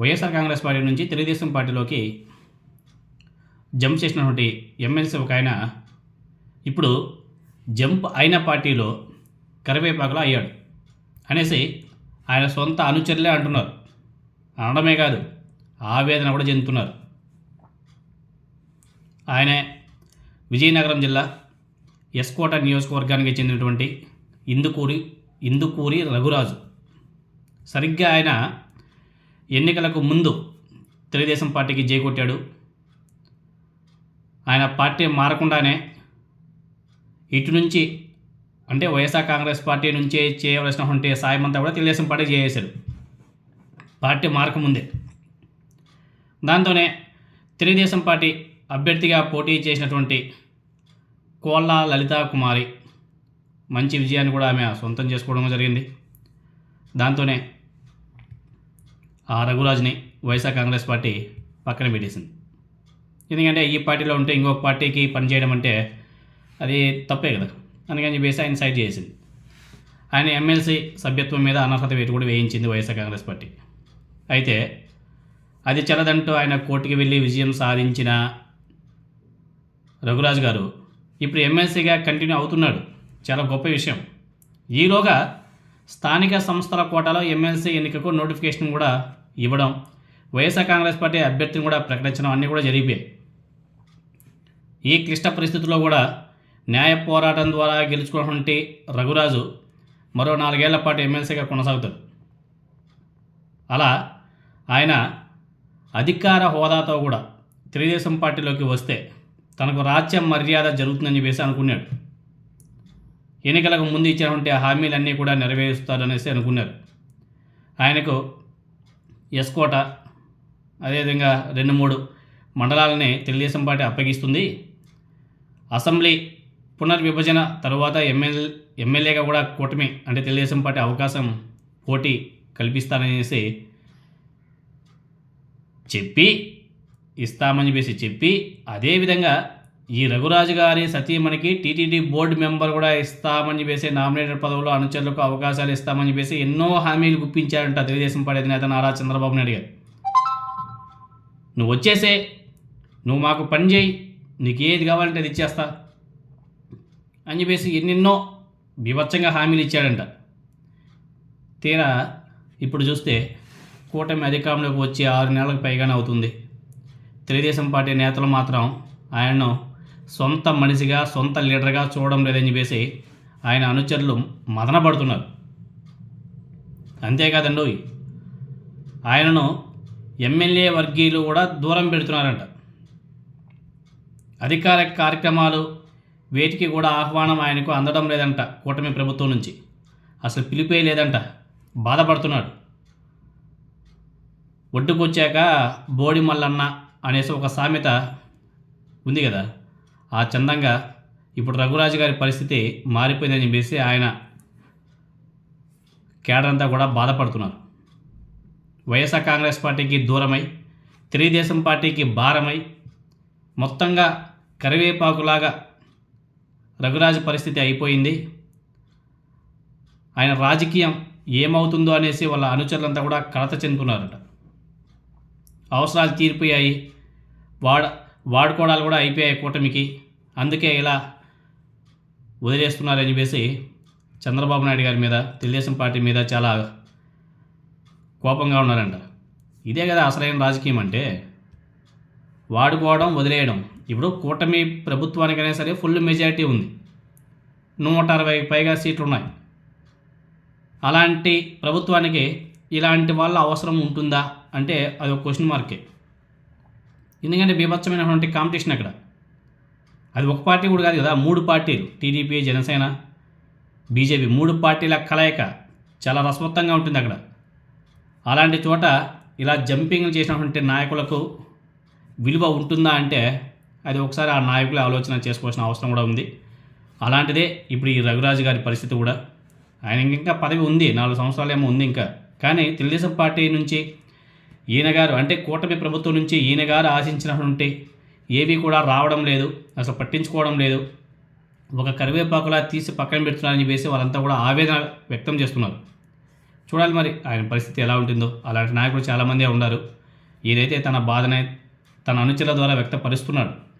YSR Congress party నుంచి తెలుగుదేశం పార్టీలోకి jump చేసినటువంటి ఎమ్మెల్సీ ఒక ఆయన ఇప్పుడు జంప్ అయిన పార్టీలో కరివేపాకులో అయ్యాడు. అనేసి ఆయన సొంత అనుచరులే అంటున్నారు. అనడమే కాదు ఆవేదన కూడా చెందుతున్నారు. ఆయనే విజయనగరం జిల్లా ఎస్కోట నియోజకవర్గానికి చెందినటువంటి ఇందుకూరి ఇందుకూరి రఘురాజు. సరిగ్గా ఆయన ఎన్నికలకు ముందు తెలుగుదేశం పార్టీకి జై కొట్టాడు. ఆయన పార్టీ మారకుండానే ఇటు నుంచి అంటే వైఎస్ఆర్ కాంగ్రెస్ పార్టీ నుంచి చేయవలసినటువంటి సాయం అంతా కూడా తెలుగుదేశం పార్టీ చేసేశాడు. పార్టీ మారకముందే దాంతోనే తెలుగుదేశం పార్టీ అభ్యర్థిగా పోటీ చేసినటువంటి కోళ్ళ లలితా కుమారి మంచి విజయాన్ని కూడా ఆమె సొంతం చేసుకోవడం జరిగింది. దాంతోనే ఆ రఘురాజ్ని వైఎస్ఆర్ కాంగ్రెస్ పార్టీ పక్కన పెట్టేసింది. ఎందుకంటే ఈ పార్టీలో ఉంటే ఇంకొక పార్టీకి పనిచేయడం అంటే అది తప్పే కదా. అందుకని చెప్పేసి ఆయన సైడ్ చేసింది. ఆయన ఎమ్మెల్సీ సభ్యత్వం మీద అనర్హత వేటు కూడా వేయించింది వైఎస్ఆర్ కాంగ్రెస్ పార్టీ. అయితే అది చెల్లదంటూ ఆయన కోర్టుకి వెళ్ళి విజయం సాధించిన రఘురాజు గారు ఇప్పుడు ఎమ్మెల్సీగా కంటిన్యూ అవుతున్నాడు. చాలా గొప్ప విషయం. ఈలోగా స్థానిక సంస్థల కోటాలో ఎమ్మెల్సీ ఎన్నికకు నోటిఫికేషన్ కూడా ఇవ్వడం వైఎస్ఆర్ కాంగ్రెస్ పార్టీ అభ్యర్థిని కూడా ప్రకటించడం అన్నీ కూడా జరిగిపోయాయి. ఈ క్లిష్ట పరిస్థితుల్లో కూడా న్యాయ పోరాటం ద్వారా గెలుచుకున్నటువంటి రఘురాజు మరో నాలుగేళ్ళ పాటు ఎమ్మెల్సీగా కొనసాగుతాడు. అలా ఆయన అధికార హోదాతో కూడా తెలుగుదేశం పార్టీలోకి వస్తే తనకు రాజ్య మర్యాద జరుగుతుందని చెప్పేసి అనుకున్నాడు. ఎన్నికలకు ముందు ఇచ్చినటువంటి హామీలన్నీ కూడా నెరవేరుస్తారనేసి అనుకున్నారు. ఆయనకు ఎస్కోట అదేవిధంగా రెండు మూడు మండలాలని తెలుగుదేశం పార్టీ అప్పగిస్తుంది. అసెంబ్లీ పునర్విభజన తర్వాత ఎమ్మెల్యే ఎమ్మెల్యేగా కూడా కూటమి అంటే తెలుగుదేశం పార్టీ అవకాశం పోటీ కల్పిస్తాననేసి చెప్పి ఇస్తామని చెప్పేసి చెప్పి అదేవిధంగా ఈ రఘురాజు గారి సతీమణికి టీటీడీ బోర్డు మెంబర్ కూడా ఇస్తామని చెప్పేసి నామినేటెడ్ పదవులు అనుచరులకు అవకాశాలు ఇస్తామని చెప్పేసి ఎన్నో హామీలు గుప్పించారంట తెలుగుదేశం పార్టీ అధినేత నారా చంద్రబాబు నాయుడు గారు. నువ్వు వచ్చేసే నువ్వు మాకు పని చేయి నీకు ఏది కావాలంటే అది ఇచ్చేస్తా అని చెప్పేసి ఎన్నెన్నో బీభత్సంగా హామీలు ఇచ్చాడంట. తీరా ఇప్పుడు చూస్తే కూటమి అధికారంలోకి వచ్చి ఆరు నెలలకు పైగానే అవుతుంది. తెలుగుదేశం పార్టీ నేతలు మాత్రం ఆయనను సొంత మనిషిగా సొంత లీడర్గా చూడడం లేదని చెప్పేసి ఆయన అనుచరులు మదనపడుతున్నారు. అంతేకాదండి ఆయనను ఎమ్మెల్యే వర్గీయులు కూడా దూరం పెడుతున్నారంట. అధికార కార్యక్రమాలు వేటికి కూడా ఆహ్వానం ఆయనకు అందడం లేదంట కూటమి ప్రభుత్వం నుంచి. అసలు పిలిపే లేదంట బాధపడుతున్నాడు. ఒడ్డుకొచ్చాక బోడి మల్లన్న అనేసి ఒక సామెత ఉంది కదా. ఆ చందంగా ఇప్పుడు రఘురాజు గారి పరిస్థితి మారిపోయిందని చెప్పేసి ఆయన కేడర్ అంతా కూడా బాధపడుతున్నారు. వైఎస్ఆర్ కాంగ్రెస్ పార్టీకి దూరమై తెలుగుదేశం పార్టీకి భారమై మొత్తంగా కరివేపాకులాగా రఘురాజు పరిస్థితి అయిపోయింది. ఆయన రాజకీయం ఏమవుతుందో అనేసి వాళ్ళ అనుచరులంతా కూడా కలత చెందుతున్నారట. అవసరాలు తీరిపోయాయి. వాడ వాడుకోవడాలు కూడా అయిపోయాయి కూటమికి. అందుకే ఇలా వదిలేస్తున్నారని చెప్పేసి చంద్రబాబు నాయుడు గారి మీద తెలుగుదేశం పార్టీ మీద చాలా కోపంగా ఉన్నారంట. ఇదే కదా అసలైన రాజకీయం అంటే వాడుకోవడం వదిలేయడం. ఇప్పుడు కూటమి ప్రభుత్వానికైనా సరే ఫుల్ మెజారిటీ ఉంది. నూట అరవై పైగా సీట్లు ఉన్నాయి అలాంటి ప్రభుత్వానికి ఇలాంటి వాళ్ళ అవసరం ఉంటుందా అంటే అది ఒక క్వశ్చన్ మార్కే ఎందుకంటే బీభత్సమైనటువంటి కాంపిటీషన్ అక్కడ. అది ఒక పార్టీ కూడా కాదు కదా మూడు పార్టీలు. టీడీపీ జనసేన బీజేపీ మూడు పార్టీల కలయిక చాలా రసవత్తంగా ఉంటుంది అక్కడ. అలాంటి చోట ఇలా జంపింగ్ చేసినటువంటి నాయకులకు విలువ ఉంటుందా అంటే అది ఒకసారి ఆ నాయకులు ఆలోచన చేసుకోవాల్సిన అవసరం కూడా ఉంది. అలాంటిదే ఇప్పుడు ఈ రఘురాజు గారి పరిస్థితి కూడా. ఆయన ఇంకా పదవి ఉంది నాలుగు సంవత్సరాలు ఏమో ఉంది ఇంకా. కానీ తెలుగుదేశం పార్టీ నుంచి ఈయన గారు అంటే కూటమి ప్రభుత్వం నుంచి ఈయన గారు ఆశించినటువంటి ఏవి కూడా రావడం లేదు అసలు పట్టించుకోవడం లేదు. ఒక కరివేపాకులా తీసి పక్కన పెడుతున్నారని చెప్పేసి వాళ్ళంతా కూడా ఆవేదన వ్యక్తం చేస్తున్నారు. చూడాలి మరి ఆయన పరిస్థితి ఎలా ఉంటుందో. అలాంటి నాయకులు చాలామందే ఉన్నారు. ఈయనైతే తన బాధనే తన అనుచరుల ద్వారా వ్యక్తపరుస్తున్నాడు.